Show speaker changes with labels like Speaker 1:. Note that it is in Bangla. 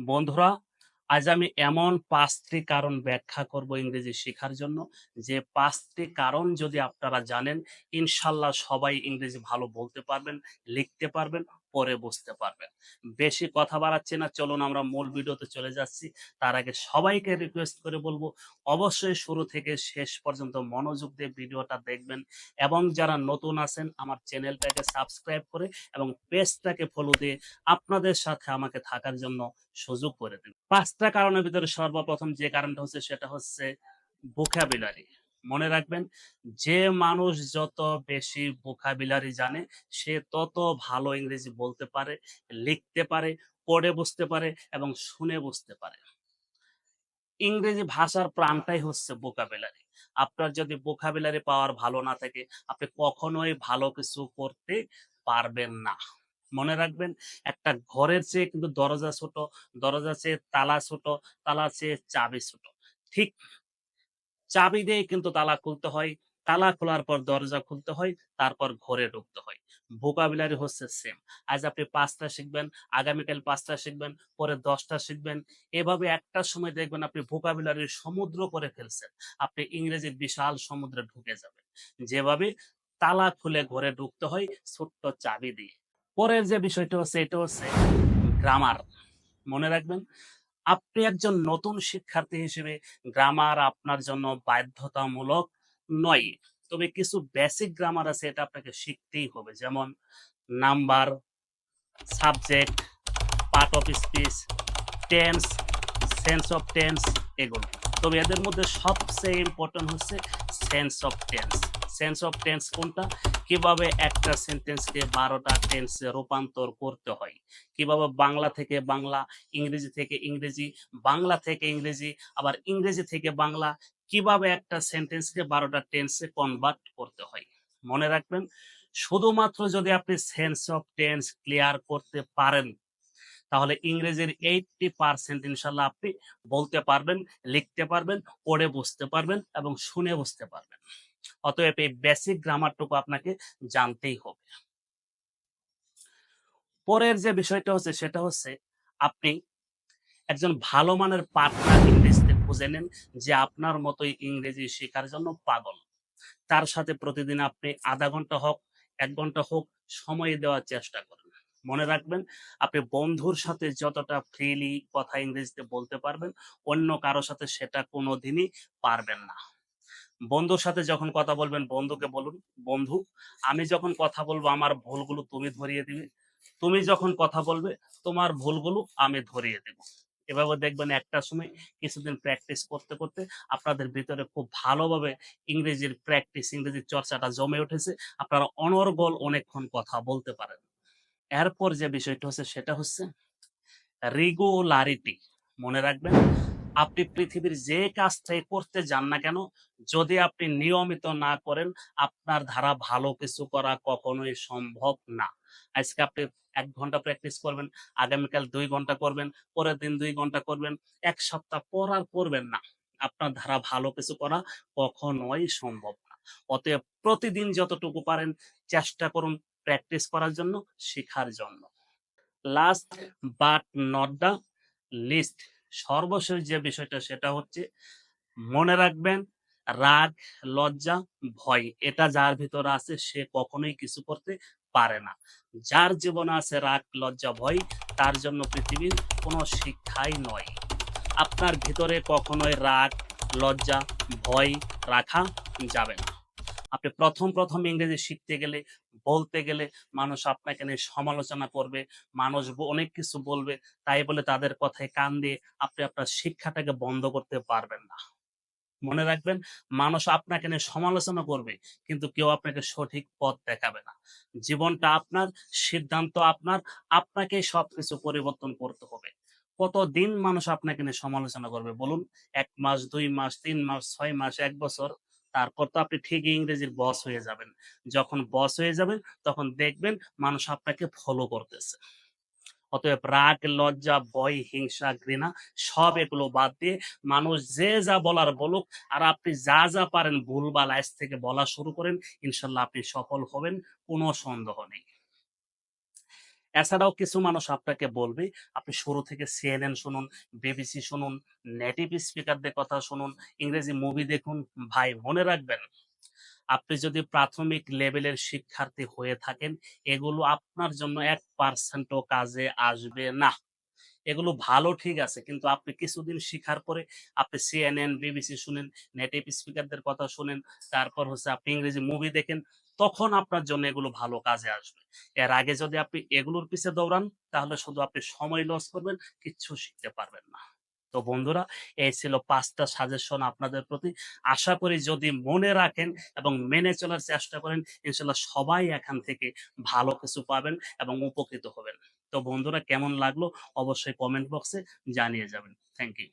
Speaker 1: বন্ধুরা, আজ আমি এমন পাঁচটি কারণ ব্যাখ্যা করব ইংরেজি শেখার জন্য। যে পাঁচটি কারণ যদি আপনারা জানেন, ইনশাল্লাহ সবাই ইংরেজি ভালো বলতে পারবেন, লিখতে পারবেন। পরে বুঝতে পারবেন। বেশি কথা বাড়াচ্ছি না, চলুন আমরা মূল ভিডিওতে চলে যাচ্ছি। তার আগে সবাইকে রিকোয়েস্ট করে বলব, অবশ্যই শুরু থেকে শেষ পর্যন্ত মনোযোগ দিয়ে ভিডিওটা দেখবেন এবং যারা নতুন আছেন, আমার চ্যানেলটাকে সাবস্ক্রাইব করে এবং পেজটাকে ফলো দিয়ে আপনাদের সাথে আমাকে থাকার জন্য সুযোগ করে দিন। পাঁচটা কারণের ভিতরে সর্বপ্রথম যে কারণটা হচ্ছে, সেটা হচ্ছে ভোকাবিলারি মনে রাখবেন, যে মানুষ যত বেশি ভোকাবিলারি জানে, সে তত ভালো ইংরেজি বলতে পারে, লিখতে পারে, পড়ে বুঝতে পারে এবং শুনে বুঝতে পারে। ইংরেজি ভাষার প্রাণটাই হচ্ছে ভোকাবিলারি আপনার যদি ভোকাবিলারি পাওয়ার ভালো না থাকে, আপনি কখনোই ভালো কিছু করতে পারবেন না। মনে রাখবেন, একটা ঘরের চেয়ে কিন্তু দরজা ছোট, দরজা চেয়ে তালা ছোট, তালা চেয়ে চাবি ছোট। ঠিক চাবি দিয়ে কিন্তু তালা খুলতে হয়। তালা খোলার পর দরজা খুলতে হয়, তারপর ঘরে ঢুকতে হয়। ভোকাবিলারি হচ্ছে সেম আজ আপনি পাঁচটা শিখবেন, আগামীকাল পাঁচটা শিখবেন, পরে দশটা শিখবেন। এভাবে একটা সময় দেখবেন আপনি ভোকাবিলারির সমুদ্র করে ফেলছেন। আপনি ইংরেজির বিশাল সমুদ্রে ঢুকে যাবেন। যেভাবে তালা খুলে ঘরে ঢুকতে হয়, ছোট্ট চাবি দিয়ে। পরের যে বিষয়টা হচ্ছে, এটা হচ্ছে গ্রামার মনে রাখবেন আপনি একজন নতুন শিক্ষার্থী হিসেবে গ্রামার আপনার জন্য বাধ্যতামূলক নয়। তবে কিছু বেসিক গ্রামার আছে, এটা আপনাকে শিখতেই হবে। যেমন number subject part of speech tense sense of tense এগুলো। তবে এদের মধ্যে সবচেয়ে ইম্পর্টেন্ট হচ্ছে sense of tense sense of tense কোনটা? কীভাবে একটা সেন্টেন্সকে বারোটা টেন্সে রূপান্তর করতে হয়? কীভাবে বাংলা থেকে বাংলা, ইংরেজি থেকে ইংরেজি, বাংলা থেকে ইংরেজি, আবার ইংরেজি থেকে বাংলা, কীভাবে একটা সেন্টেন্সকে বারোটা টেন্সে কনভার্ট করতে হয়? মনে রাখবেন, শুধুমাত্র যদি আপনি সেন্স অফ টেন্স ক্লিয়ার করতে পারেন, তাহলে ইংরেজির এইটটি পার্সেন্ট ইনশাল্লাহ আপনি বলতে পারবেন, লিখতে পারবেন, পড়ে বুঝতে পারবেন এবং শুনে বুঝতে পারবেন। অতএব এই বেসিক গ্রামারটুকু আপনাকে জানতেই হবে। পরের যে বিষয়টা হচ্ছে, সেটা হচ্ছে আপনি একজন ভালো মানের পার্টনার ইংরেজিতে খুঁজে নেন যে আপনার মতোই ইংরেজি শেখার জন্য পাগল। তার সাথে প্রতিদিন আপনি আধা ঘণ্টা হোক, এক ঘণ্টা হোক সময় দেওয়ার চেষ্টা করেন। মনে রাখবেন, আপনি বন্ধুর সাথে যতটা ফ্রিলি কথা ইংরেজিতে বলতে পারবেন, অন্য কারও সাথে সেটা কোনোদিনই পারবেন না। বন্ধুর সাথে যখন কথা বলবেন, বন্ধুকে বলুন, বন্ধু, আমি যখন কথা বলব, আমার ভুলগুলো তুমি ধরিয়ে দিবে। তুমি যখন কথা বলবে, তোমার ভুলগুলো আমি ধরিয়ে দেব। এভাবে দেখবেন একটা সময় কিছুদিন প্র্যাকটিস করতে করতে আপনাদের ভিতরে খুব ভালোভাবে ইংরেজির প্র্যাকটিস ইংরেজির চর্চাটা জমে উঠেছে। আপনারা অনর্গল অনেকক্ষণ কথা বলতে পারেন। এরপর যে বিষয়টা হচ্ছে, সেটা হচ্ছে রেগুলারিটি মনে রাখবেন আপনি পৃথিবীর যে কাজটাই করতে যান না কেন, যদি আপনি নিয়মিত না করেন, আপনার ধারা ভালো কিছু করা কখনোই সম্ভব না। আজকে আপনি এক ঘণ্টা প্র্যাকটিস করবেন, আগামীকাল দুই ঘণ্টা করবেন, পরের দিন দুই ঘণ্টা করবেন, এক সপ্তাহ পর আর করবেন না। আপনার ধারা ভালো কিছু করা কখনোই সম্ভব না। অতএব প্রতিদিন যতটুকু পারেন, চেষ্টা করুন প্র্যাকটিস করার জন্য, শেখার জন্য। Last but not the least সর্বশেষ যে বিষয়টা সেটা হচ্ছে মনে রাখবেন, রাগ, লজ্জা, ভয়, এটা যার ভিতরে আছে সে কখনোই কিছু করতে পারে না। যার জীবনে আছে রাগ, লজ্জা, ভয়, তার জন্য পৃথিবীর কোনো শিক্ষাই নয়। আপনার ভিতরে কখনোই রাগ, লজ্জা, ভয় রাখা যাবে না। আপনি প্রথম প্রথম ইংরেজি শিখতে গেলে, বলতে গেলে মানুষ আপনাকে নিয়ে সমালোচনা করবে, মানুষ অনেক কিছু বলবে, তাই বলে তাদের কথায় কান দিয়ে আপনি আপনার শিক্ষাটাকে বন্ধ করতে পারবেন না। মনে রাখবেন, মানুষ আপনাকে নিয়ে সমালোচনা করবে, কিন্তু কেউ আপনাকে সঠিক পথ দেখাবে না। জীবনটা আপনার, সিদ্ধান্ত আপনার আপনাকে সবকিছু পরিবর্তন করতে হবে। কতদিন মানুষ আপনাকে নিয়ে সমালোচনা করবে বলুন? এক মাস, দুই মাস, তিন মাস, ছয় মাস, এক বছর তারপর তো আপনি ঠিক ইংরেজির বস হয়ে যাবেন। যখন বস হয়ে যাবেন, তখন দেখবেন মানুষ আপনাকে ফলো করতেছে। অতএব রাগ, লজ্জা, ভয়, হিংসা, ঘৃণা, সব এগুলো বাদ দিয়ে মানুষ যে যা বলার বলুক, আর আপনি যা যা পারেন ভুল বা লাইস থেকে বলা শুরু করেন, ইনশাল্লাহ আপনি সফল হবেন, কোনো সন্দেহ নেই। এছাড়াও কিছু মানুষ আপনাকে বলবে আপনি শুরু থেকে সিএনএন শুনুন, বিবিসি শুনুন, নেটিভ স্পিকারদের কথা শুনুন, ইংরেজি মুভি দেখুন। ভাই মনে রাখবেন, আপনি যদি প্রাথমিক লেভেলের শিক্ষার্থী হয়ে থাকেন, এগুলো আপনার জন্য এক পার্সেন্টও কাজে আসবে না। এগুলো ভালো ঠিক আছে। কিন্তু আপনি কিছুদিন শিখার পরে আপনি সিএনএন, বিবিসি শুনেন, নেটিভ স্পিকারদের কথা শুনেন, তারপর হচ্ছে আপনি ইংরেজি মুভি দেখেন, তখন আপনার জন্য এগুলো ভালো কাজে আসবে। এর আগে যদি আপনি এগুলোর পিছে দৌড়ান, তাহলে শুধু আপনি সময় লস করবেন, কিচ্ছু শিখতে পারবেন না। তো বন্ধুরা, এই ছিল ৫ টা সাজেশন আপনাদের প্রতি। আশা করি যদি মনে রাখেন এবং মেনে চলার চেষ্টা করেন, ইনশাল্লাহ সবাই এখান থেকে ভালো কিছু পাবেন এবং উপকৃত হবেন। তো বন্ধুরা কেমন লাগল অবশ্যই কমেন্ট বক্সে জানিয়ে যাবেন। Thank you.